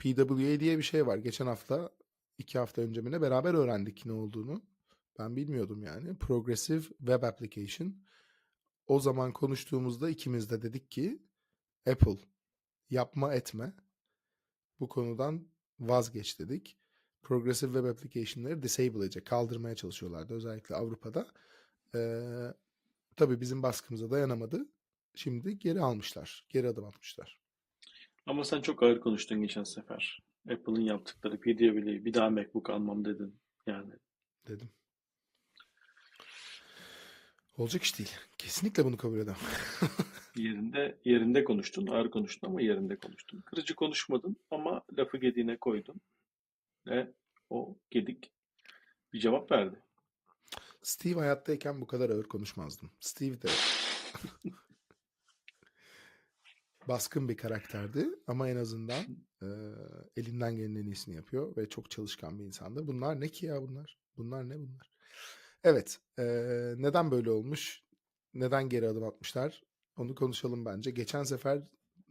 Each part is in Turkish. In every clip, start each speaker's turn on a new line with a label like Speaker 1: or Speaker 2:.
Speaker 1: PWA diye bir şey var. Geçen hafta, iki hafta önce mi beraber öğrendik ne olduğunu. Ben bilmiyordum yani. Progressive Web Application. O zaman konuştuğumuzda ikimiz de dedik ki Apple yapma etme. Bu konudan vazgeç dedik. Progressive Web Application'ları disable edecek, kaldırmaya çalışıyorlardı özellikle Avrupa'da. Ee, tabii bizim baskımıza dayanamadı. Şimdi geri almışlar. Geri adım atmışlar.
Speaker 2: Ama sen çok ağır konuştun geçen sefer. Apple'ın yaptıkları PWA'yi bir daha MacBook almam dedin. Yani
Speaker 1: Dedim. Olacak iş değil. Kesinlikle bunu kabul edemem.
Speaker 2: yerinde yerinde konuştun, ağır konuştun ama yerinde konuştun. Kırıcı konuşmadın ama lafı gediğine koydun. Ve o gedik bir cevap verdi.
Speaker 1: Steve hayattayken bu kadar ağır konuşmazdım. Steve de baskın bir karakterdi ama en azından e, elinden gelenin en iyisini yapıyor ve çok çalışkan bir insandı. Bunlar ne ki ya bunlar? Bunlar ne bunlar? Evet, e, neden böyle olmuş? Neden geri adım atmışlar? Onu konuşalım bence. Geçen sefer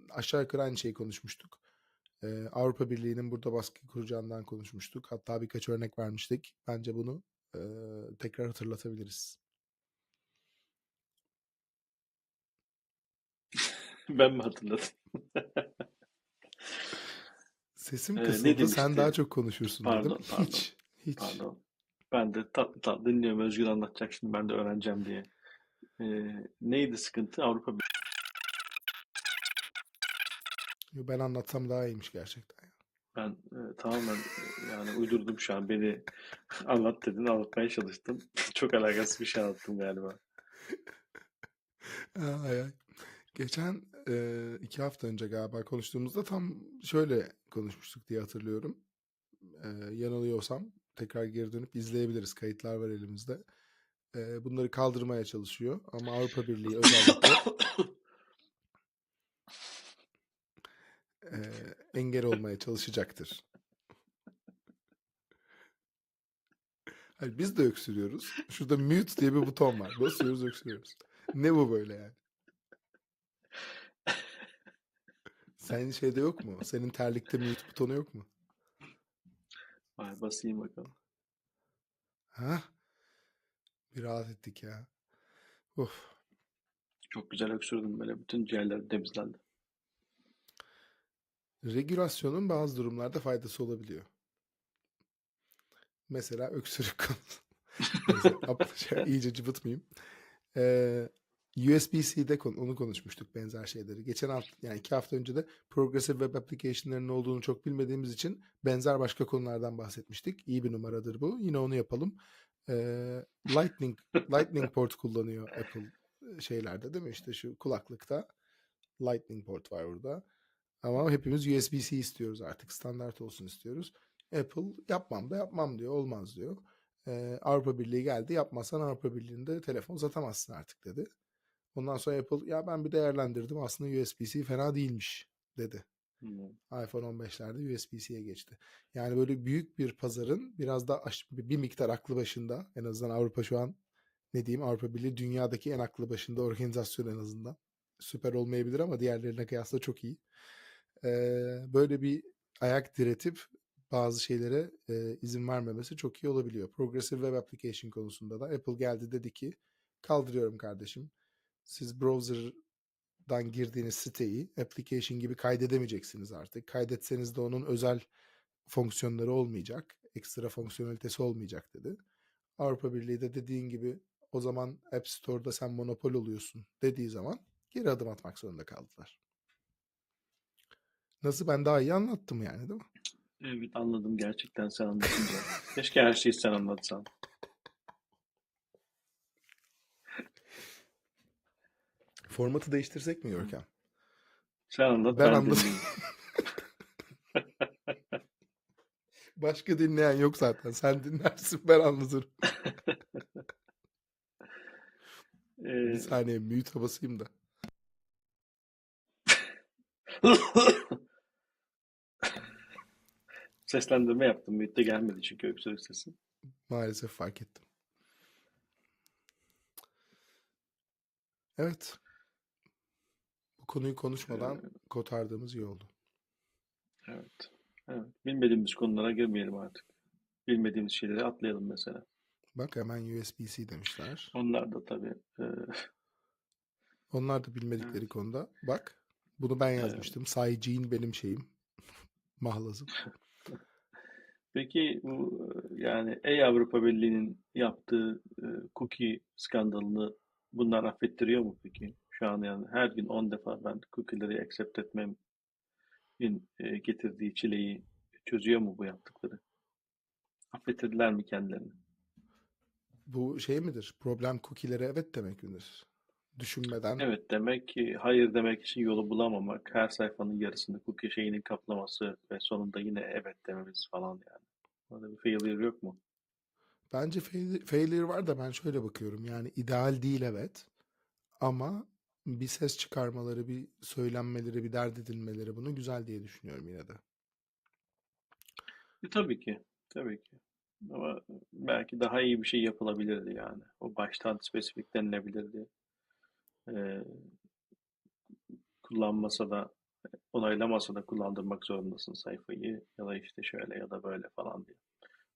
Speaker 1: aşağı yukarı aynı şeyi konuşmuştuk. E, Avrupa Birliği'nin burada baskı kuracağından konuşmuştuk. Hatta birkaç örnek vermiştik. Bence bunu e, tekrar hatırlatabiliriz.
Speaker 2: Ben mi hatırladım?
Speaker 1: Sesim
Speaker 2: Ee,
Speaker 1: kısıldı. Sen daha çok konuşursun
Speaker 2: Pardon,
Speaker 1: dedim.
Speaker 2: pardon,
Speaker 1: Hiç, hiç.
Speaker 2: Pardon. Ben de tatlı tatlı dinliyorum. Özgür anlatacak şimdi ben de öğreneceğim diye. Ee, neydi sıkıntı? Avrupa
Speaker 1: Yo, Ben anlatsam daha iyiymiş gerçekten. ya.
Speaker 2: Ben e, tamamen e, yani uydurdum şu an. Beni anlat dedin, anlatmaya çalıştım. Çok alakasız bir şey anlattım galiba.
Speaker 1: Ay, ay. Geçen e, iki hafta önce galiba konuştuğumuzda tam şöyle konuşmuştuk diye hatırlıyorum. E, yanılıyorsam tekrar geri dönüp izleyebiliriz. Kayıtlar var elimizde. E, bunları kaldırmaya çalışıyor ama Avrupa Birliği özellikle e, engel olmaya çalışacaktır. Hayır, biz de öksürüyoruz. Şurada mute diye bir buton var. Basıyoruz öksürüyoruz. Ne bu böyle yani? Senin şeyde yok mu? Senin terlikte mute butonu yok mu?
Speaker 2: Vay basayım bakalım.
Speaker 1: Ha? Bir rahat ettik ya. Of.
Speaker 2: Çok güzel öksürdüm böyle. Bütün ciğerlerim temizlendi.
Speaker 1: Regülasyonun bazı durumlarda faydası olabiliyor. Mesela öksürük konusu. Şey, iyice cıvıtmayayım. Ee, USB-C'de kon- onu konuşmuştuk benzer şeyleri. Geçen hafta yani iki hafta önce de Progressive Web Application'ların olduğunu çok bilmediğimiz için benzer başka konulardan bahsetmiştik. İyi bir numaradır bu. Yine onu yapalım. Ee, Lightning Lightning port kullanıyor Apple e, şeylerde değil mi? İşte şu kulaklıkta Lightning port var burada. Ama hepimiz USB-C istiyoruz artık. Standart olsun istiyoruz. Apple yapmam da yapmam diyor. Olmaz diyor. Ee, Avrupa Birliği geldi. Yapmazsan Avrupa Birliği'nde telefon satamazsın artık dedi. Ondan sonra Apple ya ben bir değerlendirdim aslında USB-C fena değilmiş dedi.
Speaker 2: Hmm.
Speaker 1: iPhone 15'lerde USB-C'ye geçti. Yani böyle büyük bir pazarın biraz da bir miktar aklı başında en azından Avrupa şu an ne diyeyim Avrupa Birliği dünyadaki en aklı başında organizasyon en azından. Süper olmayabilir ama diğerlerine kıyasla çok iyi. Ee, böyle bir ayak diretip bazı şeylere e, izin vermemesi çok iyi olabiliyor. Progressive Web Application konusunda da Apple geldi dedi ki kaldırıyorum kardeşim. Siz browser'dan girdiğiniz siteyi application gibi kaydedemeyeceksiniz artık. Kaydetseniz de onun özel fonksiyonları olmayacak. Ekstra fonksiyonelitesi olmayacak dedi. Avrupa Birliği de dediğin gibi o zaman App Store'da sen monopol oluyorsun dediği zaman geri adım atmak zorunda kaldılar. Nasıl ben daha iyi anlattım yani değil mi?
Speaker 2: Evet anladım gerçekten sen anlatınca. Keşke her şeyi sen anlatsan.
Speaker 1: Formatı değiştirsek mi Görkem?
Speaker 2: Sen anlat
Speaker 1: Ben
Speaker 2: ben dinleyeyim.
Speaker 1: Başka dinleyen yok zaten. Sen dinlersin ben anlatırım. Bir
Speaker 2: Ee,
Speaker 1: saniye mute basayım da.
Speaker 2: seslendirme yaptım. Mute'de gelmedi çünkü öksürük sesi.
Speaker 1: Maalesef fark ettim. Evet. Konuyu konuşmadan
Speaker 2: Ee,
Speaker 1: kotardığımız iyi oldu.
Speaker 2: evet. Bilmediğimiz konulara girmeyelim artık. Bilmediğimiz şeyleri atlayalım mesela.
Speaker 1: Bak hemen USB-C demişler.
Speaker 2: Onlar da tabii e,
Speaker 1: Onlar da bilmedikleri
Speaker 2: Evet.
Speaker 1: konuda. Bak bunu ben
Speaker 2: Evet.
Speaker 1: yazmıştım. Saycin benim şeyim. Mahlazım.
Speaker 2: Peki bu e, yani Ey Avrupa Birliği'nin yaptığı e, cookie skandalını bunlar affettiriyor mu peki? Şu an yani her gün 10 defa ben cookie'leri accept etmemin e, getirdiği çileyi çözüyor mu bu yaptıkları? Affettirdiler mi kendilerini?
Speaker 1: Bu şey midir? Problem cookie'lere evet demek midir? Düşünmeden
Speaker 2: Evet demek ki hayır demek için yolu bulamamak, her sayfanın yarısını cookie şeyinin kaplaması ve sonunda yine evet dememiz falan yani. Orada bir failure yok mu?
Speaker 1: Bence fail- failure var da ben şöyle bakıyorum. Yani ideal değil evet. Ama bir ses çıkarmaları, bir söylenmeleri, bir dert edilmeleri bunu güzel diye düşünüyorum yine de.
Speaker 2: E, tabii ki, tabii ki. Ama belki daha iyi bir şey yapılabilirdi yani. O baştan spesifik denilebilirdi. Ee, kullanmasa da, onaylamasa da kullandırmak zorundasın sayfayı ya da işte şöyle ya da böyle falan diye.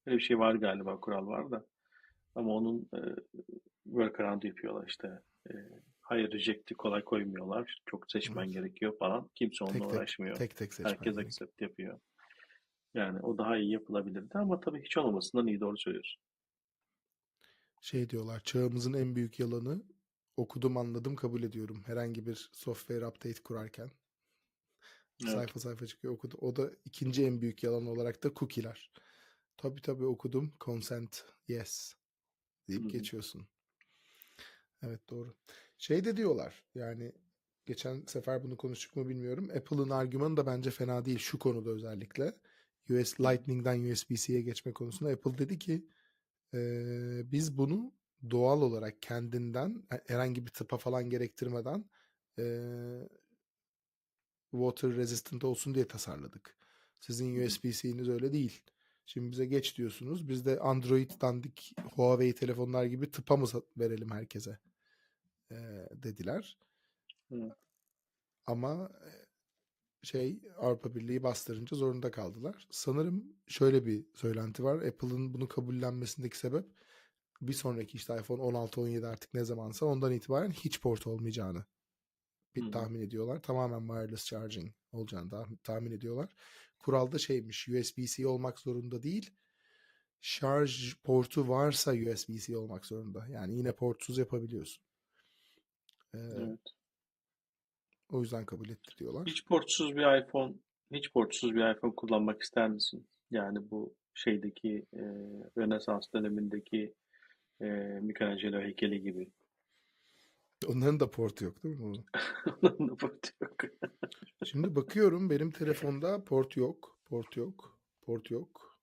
Speaker 2: Böyle bir şey var galiba, kural var da. Ama onun e, workaround yapıyorlar işte. E, hayır reject'i kolay koymuyorlar. Çok seçmen
Speaker 1: Evet.
Speaker 2: gerekiyor falan. Kimse onunla
Speaker 1: Tek
Speaker 2: uğraşmıyor.
Speaker 1: tek tek seçmen
Speaker 2: Herkes
Speaker 1: gerekiyor.
Speaker 2: accept yapıyor. Yani o daha iyi yapılabilirdi ama tabii hiç olmamasından iyi doğru söylüyorsun.
Speaker 1: Şey diyorlar, çağımızın en büyük yalanı okudum anladım kabul ediyorum. Herhangi bir software update kurarken
Speaker 2: Evet.
Speaker 1: sayfa sayfa çıkıyor okudum. O da ikinci en büyük yalan olarak da cookie'ler. Tabii tabii okudum. Consent, yes deyip
Speaker 2: Hı hı.
Speaker 1: geçiyorsun. Evet doğru. Şey de diyorlar yani geçen sefer bunu konuştuk mu bilmiyorum. Apple'ın argümanı da bence fena değil şu konuda özellikle. US Lightning'den USB-C'ye geçme konusunda Apple dedi ki eee, biz bunu doğal olarak kendinden e, herhangi bir tıpa falan gerektirmeden eee, water resistant olsun diye tasarladık. Sizin. USB-C'niz öyle değil. Şimdi bize geç diyorsunuz. Biz de Android dandik Huawei telefonlar gibi tıpa mı verelim herkese eee, dediler.
Speaker 2: Hı.
Speaker 1: Ama e, şey Avrupa Birliği bastırınca zorunda kaldılar. Sanırım şöyle bir söylenti var. Apple'ın bunu kabullenmesindeki sebep bir sonraki işte iPhone 16, 17 artık ne zamansa ondan itibaren hiç port olmayacağını bir tahmin ediyorlar. Tamamen wireless charging olacağını da tahmin ediyorlar. Kuralda şeymiş USB-C olmak zorunda değil. Şarj portu varsa USB-C olmak zorunda. Yani yine portsuz yapabiliyorsun. Ee,
Speaker 2: Evet.
Speaker 1: o yüzden kabul etti diyorlar.
Speaker 2: Hiç portsuz bir iPhone, hiç portsuz bir iPhone kullanmak ister misin? Yani bu şeydeki e, Rönesans dönemindeki e, Michelangelo heykeli gibi.
Speaker 1: Onların da portu yok değil mi?
Speaker 2: Onun da portu yok.
Speaker 1: Şimdi bakıyorum benim telefonda port yok. Port yok. Port yok.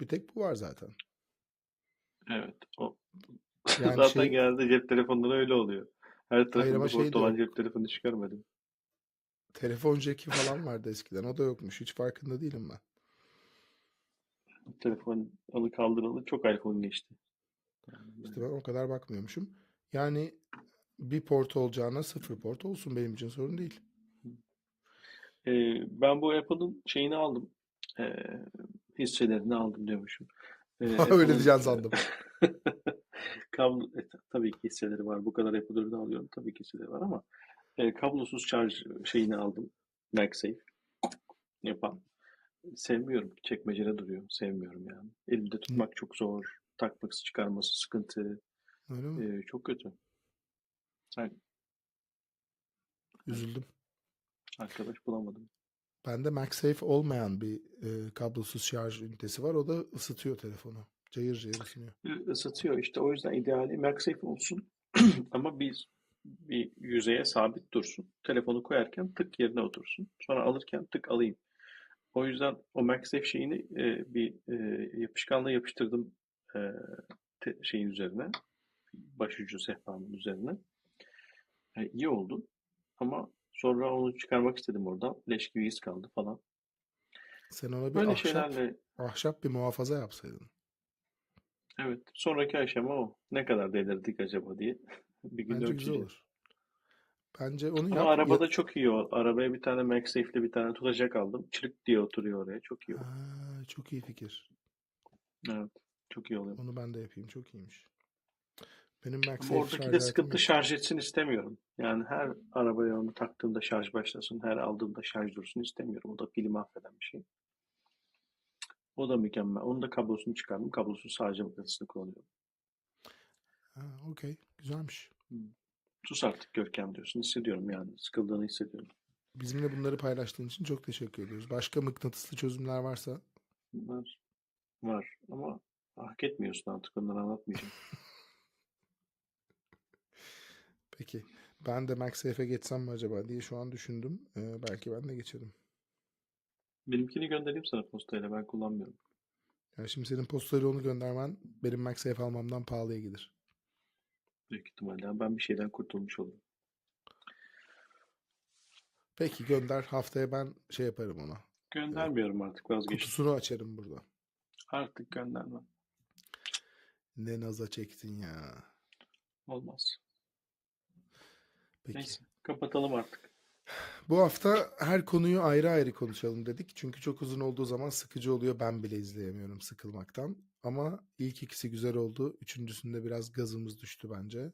Speaker 1: Bir tek bu var zaten.
Speaker 2: Evet. O
Speaker 1: Yani
Speaker 2: zaten
Speaker 1: şey
Speaker 2: genelde cep telefonları öyle oluyor. Her
Speaker 1: hayır
Speaker 2: tarafında
Speaker 1: ama şey
Speaker 2: port
Speaker 1: de
Speaker 2: olan
Speaker 1: yok.
Speaker 2: cep telefonu hiç görmedim.
Speaker 1: Telefon jack'i falan vardı eskiden. O da yokmuş. Hiç farkında değilim ben.
Speaker 2: Telefon alı kaldıralı çok iPhone geçti. Yani
Speaker 1: İşte
Speaker 2: böyle.
Speaker 1: ben o kadar bakmıyormuşum. Yani bir port olacağına sıfır port olsun benim için sorun değil.
Speaker 2: E, ben bu Apple'ın şeyini aldım. E, hisselerini aldım diyormuşum. E,
Speaker 1: Öyle diyeceksin sandım.
Speaker 2: kablo e, tabii ki hisseleri var. Bu kadar Apple alıyorum. Tabii ki hisseleri var ama e, kablosuz şarj şeyini aldım. MagSafe yapan. Sevmiyorum. Çekmecede duruyor. Sevmiyorum yani. Elimde tutmak çok zor. Takması çıkarması sıkıntı.
Speaker 1: Öyle mi?
Speaker 2: E, çok kötü. Sen
Speaker 1: Üzüldüm.
Speaker 2: arkadaş bulamadım.
Speaker 1: Bende MagSafe olmayan bir e, kablosuz şarj ünitesi var. O da ısıtıyor telefonu. Cayır cayır ısınıyor.
Speaker 2: Isıtıyor işte. O yüzden ideali MagSafe olsun. Ama bir bir yüzeye sabit dursun. Telefonu koyarken tık yerine otursun. Sonra alırken tık alayım. O yüzden o MagSafe şeyini e, bir e, yapışkanla yapıştırdım e, te- şeyin üzerine. Başucu sehpanın üzerine. E, iyi oldu. Ama sonra onu çıkarmak istedim oradan. Leş gibi iz kaldı falan.
Speaker 1: Sen ona bir
Speaker 2: Böyle
Speaker 1: ahşap
Speaker 2: şeylerle
Speaker 1: ahşap bir muhafaza yapsaydın.
Speaker 2: evet sonraki aşama o. Ne kadar delirdik acaba diye bir gün
Speaker 1: Bence güzel olur. Bence onu
Speaker 2: Ama
Speaker 1: yap.
Speaker 2: arabada
Speaker 1: Ya-
Speaker 2: çok iyi o. Arabaya bir tane MagSafe'li bir tane tutacak aldım. Çırık diye oturuyor oraya. Çok iyi o.
Speaker 1: Aa, çok iyi fikir.
Speaker 2: Evet. Çok iyi oluyor.
Speaker 1: Onu ben de yapayım. Çok iyiymiş. Benim MagSafe
Speaker 2: oradaki de sıkıntı
Speaker 1: yok.
Speaker 2: şarj etsin istemiyorum. Yani her arabaya onu taktığımda şarj başlasın, her aldığımda şarj dursun istemiyorum. O da pili mahveden bir şey. O da mükemmel. Onun da kablosunu çıkardım. Kablosuz sadece mıknatısını kullanıyorum.
Speaker 1: Ha, okey. Güzelmiş.
Speaker 2: Sus artık Görkem diyorsun. Hissediyorum yani. Sıkıldığını hissediyorum.
Speaker 1: Bizimle bunları paylaştığın için çok teşekkür ediyoruz. Başka mıknatıslı çözümler varsa
Speaker 2: Var. Var. Ama hak etmiyorsun artık. Onları anlatmayacağım.
Speaker 1: peki. Ben de MagSafe'e geçsem mi acaba diye şu an düşündüm. Ee, belki ben de geçerim.
Speaker 2: Benimkini göndereyim sana postayla. Ben kullanmıyorum.
Speaker 1: Yani şimdi senin postayla onu göndermen benim MagSafe almamdan pahalıya gelir.
Speaker 2: Büyük ihtimalle. Ben bir şeyden kurtulmuş olurum.
Speaker 1: Peki gönder. Haftaya ben şey yaparım ona.
Speaker 2: Göndermiyorum artık. Vazgeçtim.
Speaker 1: Kutusunu açarım burada.
Speaker 2: Artık göndermem.
Speaker 1: Ne naza çektin ya.
Speaker 2: Olmaz.
Speaker 1: Peki.
Speaker 2: Neyse. Kapatalım artık.
Speaker 1: Bu hafta her konuyu ayrı ayrı konuşalım dedik. Çünkü çok uzun olduğu zaman sıkıcı oluyor. Ben bile izleyemiyorum sıkılmaktan. Ama ilk ikisi güzel oldu. Üçüncüsünde biraz gazımız düştü bence.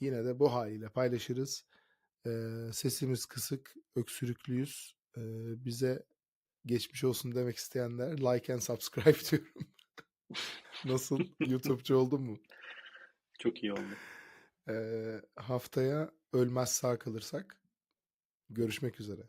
Speaker 1: Yine de bu haliyle paylaşırız. Ee, sesimiz kısık, öksürüklüyüz. Ee, bize geçmiş olsun demek isteyenler like and subscribe diyorum. Nasıl? YouTube'cu oldun mu?
Speaker 2: Çok iyi oldu.
Speaker 1: Haftaya ölmez sağ kalırsak görüşmek üzere.